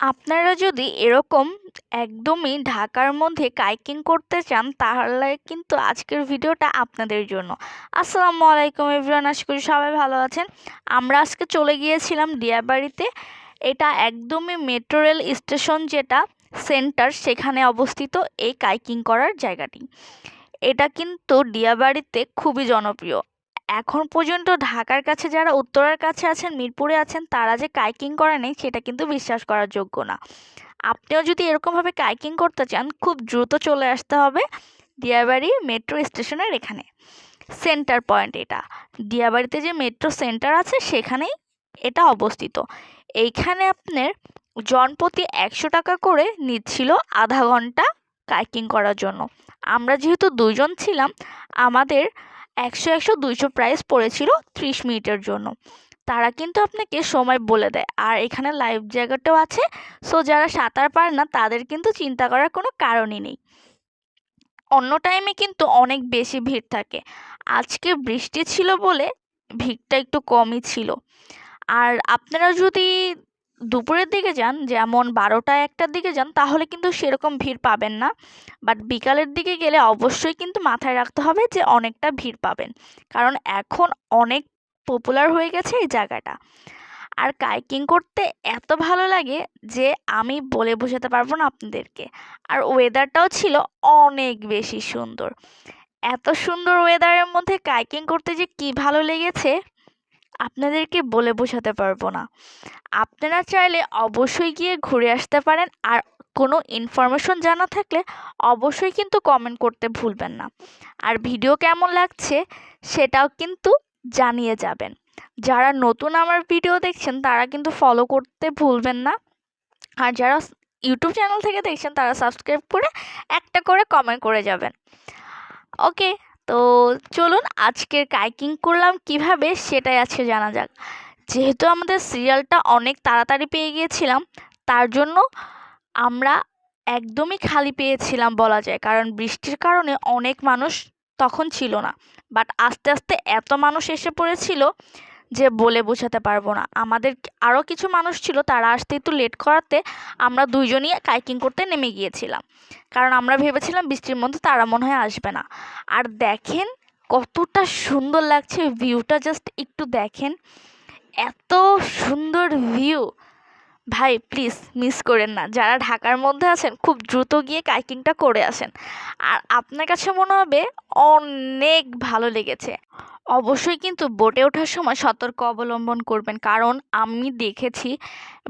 আপনারা যদি এরকম একদমই ঢাকার মধ্যে কাইকিং করতে চান, তাহলে কিন্তু আজকের ভিডিওটা আপনাদের জন্য। আসসালামু আলাইকুম এভরিওয়ান, আশা করি সবাই ভালো আছেন। আমরা আজকে চলে গিয়েছিলাম ডিয়াবাড়িতে এটা একদমই মেট্রো রেল স্টেশন যেটা, সেন্টার সেখানে অবস্থিত এই কাইকিং করার জায়গাটি। এটা কিন্তু ডিয়াবাড়িতে খুবই জনপ্রিয়। এখন পর্যন্ত ঢাকার কাছে যারা, উত্তরার কাছে আছেন, মিরপুরে আছেন, তারা যে কাইকিং করে নেই, সেটা কিন্তু বিশ্বাস করার যোগ্য না। আপনিও যদি এরকমভাবে কাইকিং করতে চান, খুব দ্রুত চলে আসতে হবে দিয়াবাড়ি মেট্রো স্টেশনের এখানে। সেন্টার পয়েন্ট এটা। দিয়াবাড়িতে যে মেট্রো সেন্টার আছে, সেখানেই এটা অবস্থিত। এইখানে আপনার জনপ্রতি একশো টাকা করে নিচ্ছিল আধা ঘণ্টা কাইকিং করার জন্য। আমরা যেহেতু দুজন ছিলাম, আমাদের একশো একশো দুইশো প্রাইস পড়েছিল ত্রিশ মিনিটের জন্য। তারা কিন্তু আপনাকে সময় বলে দেয়। আর এখানে লাইভ জ্যাকেটও আছে। সো যারা সাঁতার পারে না, তাদের কিন্তু চিন্তা করার কোনো কারণই নেই। অন্য টাইমে কিন্তু অনেক বেশি ভিড় থাকে। আজকে বৃষ্টি ছিল বলে ভিড়টা একটু কমই ছিল। আর আপনারা যদি দুপুরের দিকে যান, যেমন বারোটা একটার দিকে যান, তাহলে কিন্তু সেরকম ভিড় পাবেন না। বাট বিকালের দিকে গেলে অবশ্যই কিন্তু মাথায় রাখতে হবে যে অনেকটা ভিড় পাবেন। কারণ এখন অনেক পপুলার হয়ে গেছে এই জায়গাটা। আর কাইকিং করতে এত ভালো লাগে যে আমি বলে বোঝাতে পারব না আপনাদেরকে। আর ওয়েদারটাও ছিল অনেক বেশি সুন্দর। এত সুন্দর ওয়েদারের মধ্যে কাইকিং করতে যে কি ভালো লেগেছে? আপনাদেরকে বলে বোঝাতে পারব না। আপনারা চাইলে অবশ্যই গিয়ে ঘুরে আসতে পারেন আর কোনো ইনফরমেশন জানা থাকলে অবশ্যই কিন্তু কমেন্ট করতে ভুলবেন না। আর ভিডিও কেমন লাগছে সেটাও কিন্তু জানিয়ে যাবেন। যারা নতুন আমার ভিডিও দেখছেন তারা কিন্তু ফলো করতে ভুলবেন না। আর যারা ইউটিউব চ্যানেল থেকে দেখছেন তারা সাবস্ক্রাইব করে একটা করে কমেন্ট করে যাবেন। ওকে তো চলুন আজকের কাইকিং করলাম কীভাবে সেটাই আজকে জানা যাক। যেহেতু আমাদের সিরিয়ালটা অনেক তাড়াতাড়ি পেয়ে গিয়েছিলাম, তার জন্য আমরা একদমই খালি পেয়েছিলাম বলা যায়, কারণ বৃষ্টির কারণে অনেক মানুষ তখন ছিল না। বাট আস্তে আস্তে এত মানুষ এসে পড়েছিল যে বলে বোঝাতে পারব না। আমাদের আরও কিছু মানুষ ছিল, তারা আসতে একটু লেট করাতে আমরা দুইজনই কাইকিং করতে নেমে গিয়েছিলাম। কারণ আমরা ভেবেছিলাম বৃষ্টির মধ্যে তারা মনে হয় আসবে না। আর দেখেন কতটা সুন্দর লাগছে ভিউটা জাস্ট একটু দেখেন। এত সুন্দর ভিউ ভাই প্লিজ মিস করেন না। যারা ঢাকার মধ্যে আছেন, খুব দ্রুত গিয়ে কাইকিংটা করে আসেন। আর আপনার কাছে মনে হবে অনেক ভালো লেগেছে। অবশ্যই কিন্তু বোটে ওঠার সময় সতর্ক অবলম্বন করবেন। কারণ আমি দেখেছি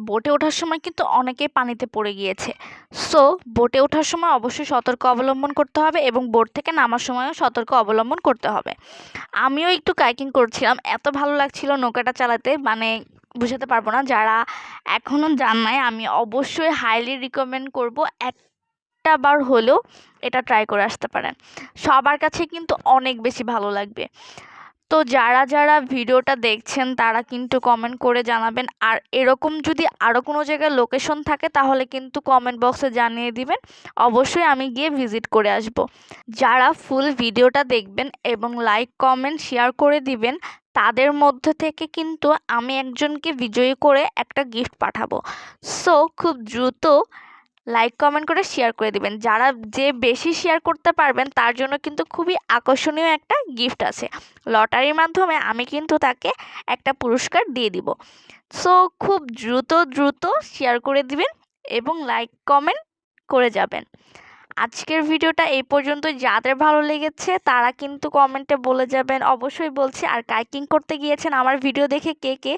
বোটে ওঠার সময় কিন্তু অনেকে পানিতে পড়ে গিয়েছে। সো, বোটে ওঠার সময় অবশ্যই সতর্ক অবলম্বন করতে হবে এবং বোট থেকে নামার সময়ও সতর্ক অবলম্বন করতে হবে। আমিও একটু কাইকিং করছিলাম। এত ভালো লাগছিল নৌকাটা চালাতে। মানে বুঝাতে পারব না যারা এখনও যান নাই, আমি অবশ্যই হাইলি রিকমেন্ড করব একটা বার হলেও এটা ট্রাই করে আসতে পারেন। সবার কাছে কিন্তু অনেক বেশি ভালো লাগবে। তো যারা যারা ভিডিওটা দেখছেন তারা কিন্তু কমেন্ট করে জানাবেন। আর এরকম যদি আরও কোনো জায়গায় লোকেশন থাকে তাহলে কিন্তু কমেন্ট বক্সে জানিয়ে দিবেন। অবশ্যই আমি গিয়ে ভিজিট করে আসব। যারা ফুল ভিডিওটা দেখবেন এবং লাইক কমেন্ট শেয়ার করে দিবেন, তাদের মধ্যে থেকে কিন্তু আমি একজনকে বিজয়ী করে একটা গিফট পাঠাবো। সো খুব দ্রুত লাইক কমেন্ট করে শেয়ার করে দিবেন। যারা যে বেশি শেয়ার করতে পারবেন, তার জন্য কিন্তু খুবই আকর্ষণীয় একটা গিফট আছে। লটারির মাধ্যমে আমি কিন্তু তাকে একটা পুরস্কার দিয়ে দিব। সো খুব দ্রুত দ্রুত শেয়ার করে দিবেন এবং লাইক কমেন্ট করে যাবেন। আজকের ভিডিওটা এই পর্যন্ত। যাদের ভালো লেগেছে, তারা কিন্তু কমেন্টে বলে যাবেন। অবশ্যই বলছি, আর কাইকিং করতে গিয়েছেন আমার ভিডিও দেখে কে কে,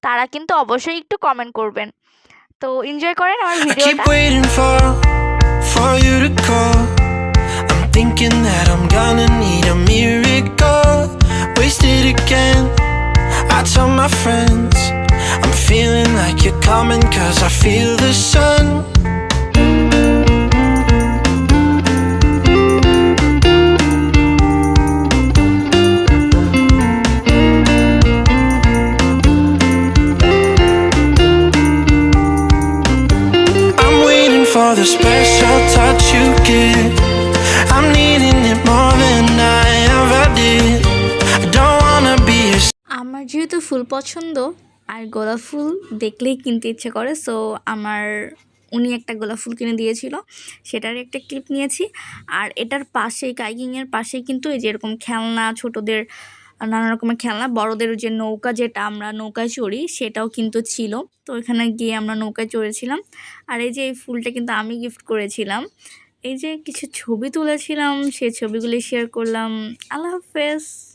তারা কিন্তু অবশ্যই একটু কমেন্ট করবেন। তো এনজয় করেন আমার I keep ভিডিওটা waiting for, for you to call. I'm thinking that I'm gonna need a miracle. Wasted again. I tell my friends, I'm feeling like you're coming, cause I feel the sun. The special touch you give. I'm needing it more than I ever did. I don't wanna be a আমার যেহেতু ফুল পছন্দ আর গোলাপ ফুল দেখলেই কিনতে ইচ্ছে করে so আমার উনি একটা গোলাপ ফুল কিনে দিয়েছিল সেটার একটা ক্লিপ নিয়েছি আর এটার পাশেই, কাইকিংয়ের পাশেই কিন্তু এই যে এরকম খেলনা ছোটদের নানা রকমের খেলনা। বড়দের যে নৌকা যেটা আমরা নৌকায় চড়ি, সেটাও কিন্তু ছিল। তো এখানে গিয়ে আমরা নৌকায় চড়েছিলাম। আর এই যে এই ফুলটা কিন্তু আমি গিফট করেছিলাম। এই যে কিছু ছবি তুলেছিলাম সে ছবিগুলি শেয়ার করলাম। আল্লাহ হাফেজ।